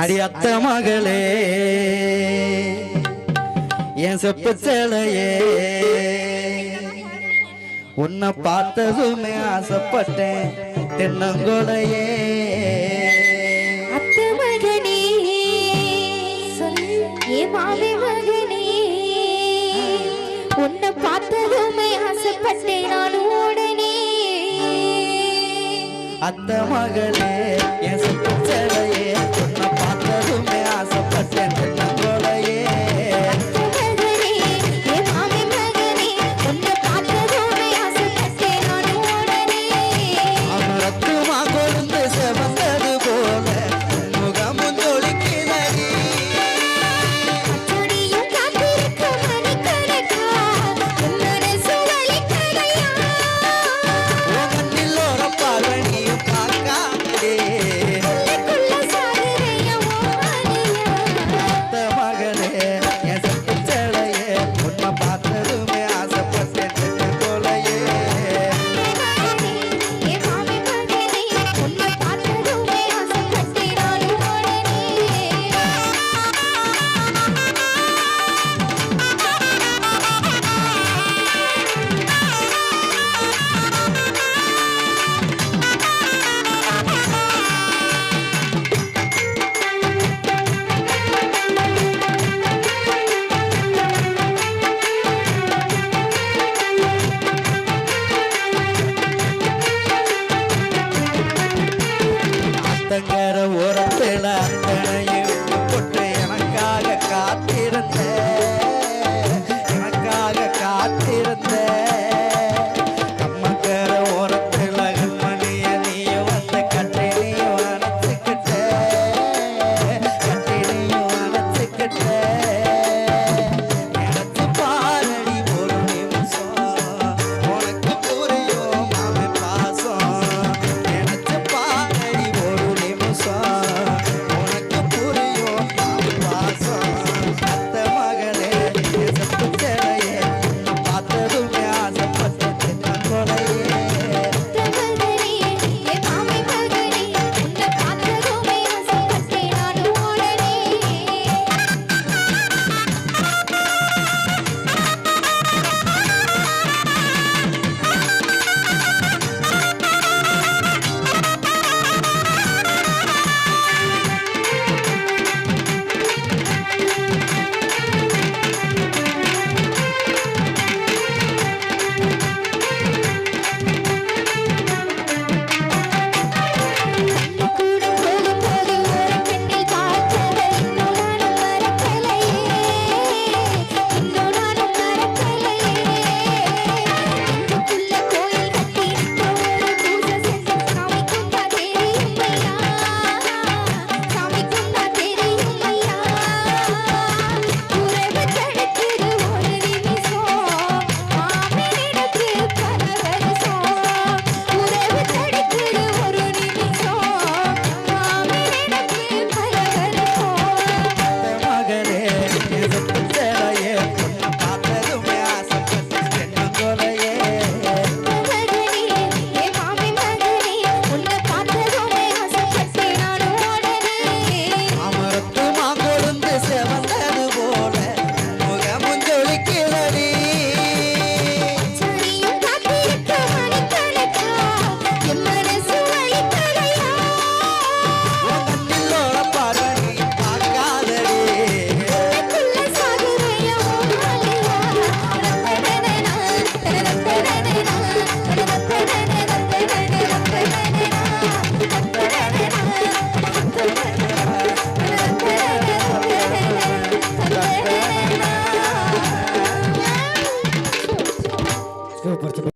அடி அத்த மகளே என் செப்பு சேலையே. உன்னை பார்த்ததுமே ஆசைப்பட்டேன் தென்னங்கொலையே. அத்த மகனே ஏ மாமே மகனே உன்னை பார்த்ததுமே ஆசைப்பட்டேன் நான் உடனே. அத்த மகளே என்